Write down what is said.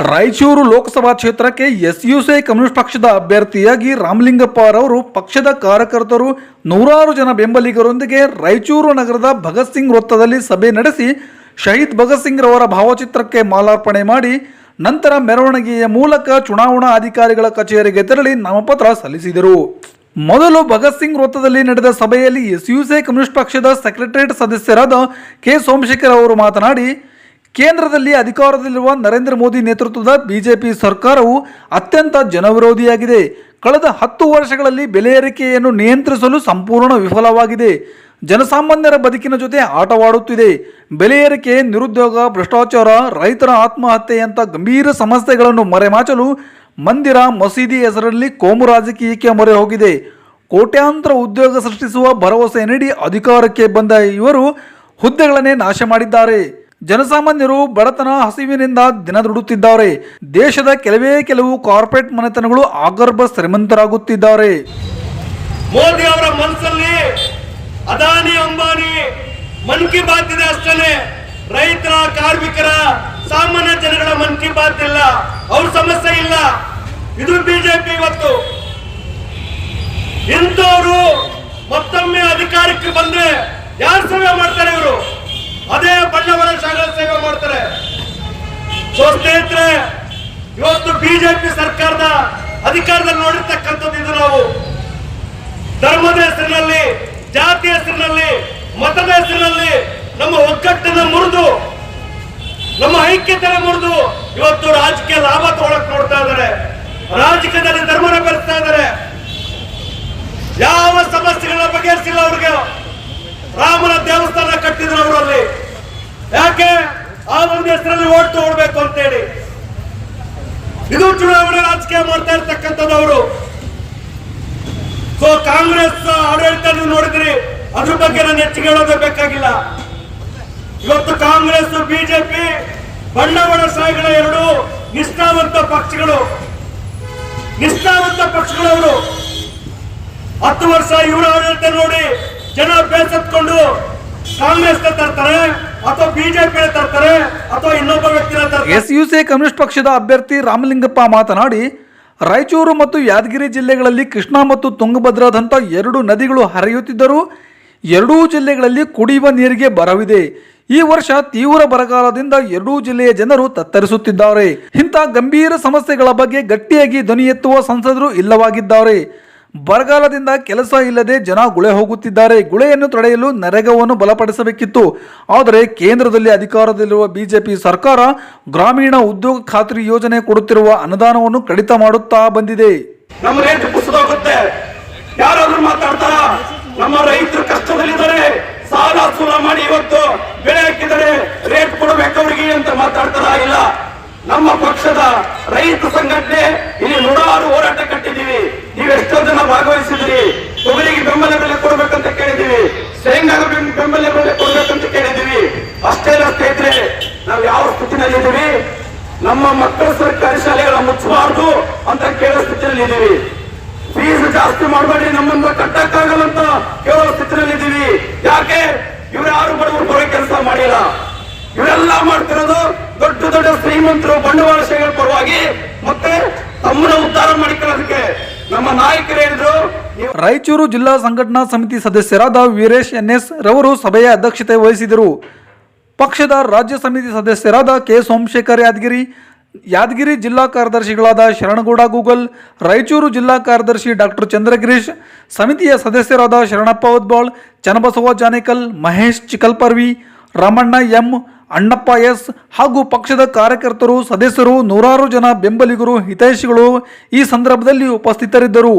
ರಾಯಚೂರು ಲೋಕಸಭಾ ಕ್ಷೇತ್ರಕ್ಕೆ SUCI communist ಪಕ್ಷದ ಅಭ್ಯರ್ಥಿಯಾಗಿ ರಾಮಲಿಂಗಪ್ಪ ರವರು ಪಕ್ಷದ ಕಾರ್ಯಕರ್ತರು ನೂರಾರು ಜನ ಬೆಂಬಲಿಗರೊಂದಿಗೆ ರಾಯಚೂರು ನಗರದ ಭಗತ್ ಸಿಂಗ್ ವೃತ್ತದಲ್ಲಿ ಸಭೆ ನಡೆಸಿ ಶಹೀದ್ ಭಗತ್ ಸಿಂಗ್ ರವರ ಭಾವಚಿತ್ರಕ್ಕೆ ಮಾಲಾರ್ಪಣೆ ಮಾಡಿ ನಂತರ ಮೆರವಣಿಗೆಯ ಮೂಲಕ ಚುನಾವಣಾ ಅಧಿಕಾರಿಗಳ ಕಚೇರಿಗೆ ತೆರಳಿ ನಾಮಪತ್ರ ಸಲ್ಲಿಸಿದರು. ಮೊದಲು ಭಗತ್ ಸಿಂಗ್ ವೃತ್ತದಲ್ಲಿ ನಡೆದ ಸಭೆಯಲ್ಲಿ ಎಸ್ಯುಸಿ ಕಮ್ಯುನಿಸ್ಟ್ ಪಕ್ಷದ ಸೆಕ್ರೆಟರಿಯೇಟ್ ಸದಸ್ಯರಾದ ಕೆ ಸೋಮಶೇಖರ್ ಅವರು ಮಾತನಾಡಿ ಕೇಂದ್ರದಲ್ಲಿ ಅಧಿಕಾರದಲ್ಲಿರುವ ನರೇಂದ್ರ ಮೋದಿ ನೇತೃತ್ವದ ಬಿಜೆಪಿ ಸರ್ಕಾರವು ಅತ್ಯಂತ ಜನವಿರೋಧಿಯಾಗಿದೆ. ಕಳೆದ ಹತ್ತು ವರ್ಷಗಳಲ್ಲಿ ಬೆಲೆ ಏರಿಕೆಯನ್ನು ನಿಯಂತ್ರಿಸಲು ಸಂಪೂರ್ಣ ವಿಫಲವಾಗಿದೆ. ಜನಸಾಮಾನ್ಯರ ಬದುಕಿನ ಜೊತೆ ಆಟವಾಡುತ್ತಿದೆ. ಬೆಲೆ ಏರಿಕೆ, ನಿರುದ್ಯೋಗ, ಭ್ರಷ್ಟಾಚಾರ, ರೈತರ ಆತ್ಮಹತ್ಯೆಯಂಥ ಗಂಭೀರ ಸಮಸ್ಯೆಗಳನ್ನು ಮರೆಮಾಚಲು ಮಂದಿರ ಮಸೀದಿ ಹೆಸರಲ್ಲಿ ಕೋಮು ರಾಜಕೀಯಕ್ಕೆ ಮೊರೆ ಹೋಗಿದೆ. ಕೋಟ್ಯಾಂತರ ಉದ್ಯೋಗ ಸೃಷ್ಟಿಸುವ ಭರವಸೆ ನೀಡಿ ಅಧಿಕಾರಕ್ಕೆ ಬಂದ ಇವರು ಹುದ್ದೆಗಳನ್ನೇ ನಾಶ ಮಾಡಿದ್ದಾರೆ. ಜನಸಾಮಾನ್ಯರು ಬಡತನ ಹಸಿವಿನಿಂದ ದಿನ ದುಡುತ್ತಿದ್ದಾರೆ ದೇಶದ ಕೆಲವೇ ಕೆಲವು ಕಾರ್ಪೊರೇಟ್ ಮನೆತನಗಳು ಆಗರ್ಭ ಶ್ರೀಮಂತರಾಗುತ್ತಿದ್ದಾರೆ. ಮೋದಿ ಅವರ ಮನಸ್ಸಲ್ಲಿ ಅದಾನಿ ಅಂಬಾನಿ, ಮನ್ ಕಿ ಬಾತ್ ಇದೆ ಅಷ್ಟೇ ರೈತರ, ಕಾರ್ಮಿಕರ, ಸಾಮಾನ್ಯ ಜನಗಳ ಮನ್ ಕಿ ಬಾತ್ ಇಲ್ಲ. ಅವ್ರ ಸಮಸ್ಯೆ ಇಲ್ಲ. ಇದು ಬಿಜೆಪಿ ಇವತ್ತು. ಇಂಥವರು ಮತ್ತೊಮ್ಮೆ ಅಧಿಕಾರಕ್ಕೆ ಬಂದ್ರೆ ಯಾರು ಸೇವೆ ಮಾಡ್ತಾರೆ ಇವರು? ಅದೇ ಬಂಡವಾಳ ಶಾಖ ಸೇವೆ ಮಾಡ್ತಾರೆ. ಸ್ನೇಹಿತರೆ, ಇವತ್ತು ಬಿಜೆಪಿ ಸರ್ಕಾರದ ಅಧಿಕಾರದಲ್ಲಿ ನೋಡಿರ್ತಕ್ಕಂಥದ್ದು ಇದು ನಾವು. ಧರ್ಮದ ಹೆಸರಿನಲ್ಲಿ, ಜಾತಿ ಹೆಸರಿನಲ್ಲಿ, ಮತದ ಹೆಸರಿನಲ್ಲಿ ನಮ್ಮ ಒಗ್ಗಟ್ಟನ್ನು ಮುರಿದು, ನಮ್ಮ ಐಕ್ಯತನ ಮುರಿದು ಇವತ್ತು ರಾಜಕೀಯ ಲಾಭ ತಗೊಳಕ್ ನೋಡ್ತಾ ಇದ್ದಾರೆ. ರಾಜಕೀಯದಲ್ಲಿ ಧರ್ಮನ ಬೆಳೆಸ್ತಾ ಇದ್ದಾರೆ. ಯಾವ ಸಮಸ್ಯೆಗಳನ್ನ ಬಗೆಹರಿಸಿಲ್ಲ ಅವ್ರಿಗೆ. ರಾಮನ ದೇವಸ್ಥಾನ ಯಾಕೆ? ಆ ಒಂದು ಹೆಸರಲ್ಲಿ ಓಟ್ ತಗೊಳ್ಬೇಕು ಅಂತೇಳಿ. ಇದು ಚುನಾವಣೆ ರಾಜಕೀಯ ಮಾಡ್ತಾ ಇರ್ತಕ್ಕಂಥದ್ದು ಅವರು. ಸೊ ಕಾಂಗ್ರೆಸ್ ಆಡಳಿತ ನೋಡಿದ್ರಿ. ಅದ್ರ ಬಗ್ಗೆ ನಾನು ಹೆಚ್ಚಿಗೆ ಹೇಳೋದೇ ಬೇಕಾಗಿಲ್ಲ. ಇವತ್ತು ಕಾಂಗ್ರೆಸ್, ಬಿಜೆಪಿ ಬಂಡವಾಳಶಾಹಿಗಳ ಎರಡು ನಿಷ್ಠಾವಂತ ಪಕ್ಷಗಳು. ನಿಷ್ಠಾವಂತ ಪಕ್ಷಗಳವರು ಹತ್ತು ವರ್ಷ ಇವರ ಆಡಳಿತ ನೋಡಿ ಜನ ಬೇಸತ್ಕೊಂಡು ಕಾಂಗ್ರೆಸ್ ತರ್ತಾರೆ, ಅಥವಾ ಬಿಜೆಪಿ ತರ್ತಾರೆ, ಅಥವಾ ಇನ್ನೊಬ್ಬ ತರ್ತಾರೆ. ಎಸ್ಯುಸಿ ಕಮ್ಯುನಿಸ್ಟ್ ಪಕ್ಷದ ಅಭ್ಯರ್ಥಿ ರಾಮಲಿಂಗಪ್ಪ ಮಾತನಾಡಿ, ರಾಯಚೂರು ಮತ್ತು ಯಾದಗಿರಿ ಜಿಲ್ಲೆಗಳಲ್ಲಿ ಕೃಷ್ಣಾ ಮತ್ತು ತುಂಗಭದ್ರಾದಂಥ ಎರಡು ನದಿಗಳು ಹರಿಯುತ್ತಿದ್ದರೂ, ಎರಡೂ ಜಿಲ್ಲೆಗಳಲ್ಲಿ ಕುಡಿಯುವ ನೀರಿಗೆ ಬರವಿದೆ. ಈ ವರ್ಷ ತೀವ್ರ ಬರಗಾಲದಿಂದ ಎರಡೂ ಜಿಲ್ಲೆಯ ಜನರು ತತ್ತರಿಸುತ್ತಿದ್ದಾರೆ. ಇಂಥ ಗಂಭೀರ ಸಮಸ್ಯೆಗಳ ಬಗ್ಗೆ ಗಟ್ಟಿಯಾಗಿ ಧ್ವನಿ ಎತ್ತುವ ಸಂಸದರು ಇಲ್ಲವಾಗಿದ್ದಾರೆ. ಬರಗಾಲದಿಂದ ಕೆಲಸ ಇಲ್ಲದೆ ಜನ ಗುಳೆ ಹೋಗುತ್ತಿದ್ದಾರೆ. ಗುಳೆಯನ್ನು ತಡೆಯಲು ನರೇಗಾವನ್ನು ಬಲಪಡಿಸಬೇಕಿತ್ತು. ಆದರೆ ಕೇಂದ್ರದಲ್ಲಿ ಅಧಿಕಾರದಲ್ಲಿರುವ ಬಿಜೆಪಿ ಸರ್ಕಾರ ಗ್ರಾಮೀಣ ಉದ್ಯೋಗ ಖಾತ್ರಿ ಯೋಜನೆ ಕೊಡುತ್ತಿರುವ ಅನುದಾನವನ್ನು ಕಡಿತ ಮಾಡುತ್ತಾ ಬಂದಿದೆ. ನಮ್ಮ ರೇಟ್ ಕುಸಿದೋಗುತ್ತೆ. ಯಾರಾದ್ರೂ ಮಾತಾಡ್ತಾರ? ನಮ್ಮ ರೈತರು ಕಷ್ಟದಲ್ಲಿದ್ದಾರೆ. ಸಾಲ ಸೂಲ ಮಾಡಿ ಇವತ್ತು ಬೆಳೆ ಹಾಕಿದರೆ ರೇಟ್ ಕೊಡಬೇಕು ಅವರಿಗೆ ಅಂತ ಮಾತಾಡ್ತಾರ? ಇಲ್ಲ. ನಮ್ಮ ಪಕ್ಷದ ರೈತ ಸಂಘಟನೆ ಇಲ್ಲಿ ನೂರಾರು ಹೋರಾಟ ಕಟ್ಟಿದೀವಿ ನೀವು ಎಷ್ಟೋ ಜನ ಭಾಗವಹಿಸಿದ್ರಿ. ತೊಗರಿಗೆ ಬೆಂಬಲ ಬೆಲೆ ಕೊಡ್ಬೇಕಂತ ಕೇಳಿದೀವಿ ಶೇಂಗಾಗ ಬೆಂ- ಬೆಂಬಲ ಬೆಲೆ ಕೊಡ್ಬೇಕಂತ ಕೇಳಿದೀವಿ ಅಷ್ಟೇ ರಸ್ತೆ ಇದ್ರೆ ನಾವು ಯಾವ ಸ್ಥಿತಿನಲ್ಲಿದ್ದೀವಿ? ನಮ್ಮ ಮಕ್ಕಳ ಸರ್ಕಾರಿ ಶಾಲೆಗಳ ಮುಚ್ಚಬಾರ್ದು ಅಂತ ಕೇಳೋ ಸ್ಥಿತಿನಲ್ಲಿ ಇದೀವಿ ಫೀಸ್ ಜಾಸ್ತಿ ಮಾಡಬೇಡಿ ನಮ್ಮನ್ನ ಕಟ್ಟಕ್ಕಾಗಲ್ಲ ಅಂತ ಕೇಳೋ ಸ್ಥಿತಿನಲ್ಲಿ ಇದೀವಿ ಯಾಕೆ? ಯಾರು ಬಡವರು ಬರೋ ಕೆಲಸ ಮಾಡಿಲ್ಲ. ಇವರೆಲ್ಲ ಮಾಡ್ತಿರೋದು ದೊಡ್ಡ ದೊಡ್ಡ ಶ್ರೀಮಂತರು ಬಂಡವಾಳಶಾಹಿಗಳ ಪರವಾಗಿ ಮತ್ತೆ ತಮ್ಮನ್ನ ಉದ್ಧಾರ ಮಾಡಿಕೊಳ್ಳೋದಕ್ಕೆ. ನಮ್ಮ ನಾಯಕರು ರಾಯಚೂರು ಜಿಲ್ಲಾ ಸಂಘಟನಾ ಸಮಿತಿ ಸದಸ್ಯರಾದ ವೀರೇಶ್ ಎನ್ಎಸ್ ರವರು ಸಭೆಯ ಅಧ್ಯಕ್ಷತೆ ವಹಿಸಿದರು. ಪಕ್ಷದ ರಾಜ್ಯ ಸಮಿತಿ ಸದಸ್ಯರಾದ ಕೆ ಸೋಮಶೇಖರ್ ಯಾದಗಿರಿ ಯಾದಗಿರಿ ಜಿಲ್ಲಾ ಕಾರ್ಯದರ್ಶಿಗಳಾದ ಶರಣಗೌಡ ಗೂಗಲ್, ರಾಯಚೂರು ಜಿಲ್ಲಾ ಕಾರ್ಯದರ್ಶಿ ಡಾಕ್ಟರ್ ಚಂದ್ರಗಿರೀಶ್, ಸಮಿತಿಯ ಸದಸ್ಯರಾದ ಶರಣಪ್ಪ ಉದ್ಬಾಳ್ ಚನ್ನಬಸವ ಜಾನೇಕಲ್, ಮಹೇಶ್ ಚಿಕಲ್ಪರ್ವಿ, ರಾಮಣ್ಣ ಎಂ ಅಣ್ಣಪ್ಪ ಎಸ್ ಹಾಗೂ ಪಕ್ಷದ ಕಾರ್ಯಕರ್ತರು ಸದಸ್ಯರು ನೂರಾರು ಜನ ಬೆಂಬಲಿಗರು ಹಿತೈಷಿಗಳು ಈ ಸಂದರ್ಭದಲ್ಲಿ ಉಪಸ್ಥಿತರಿದ್ದರು.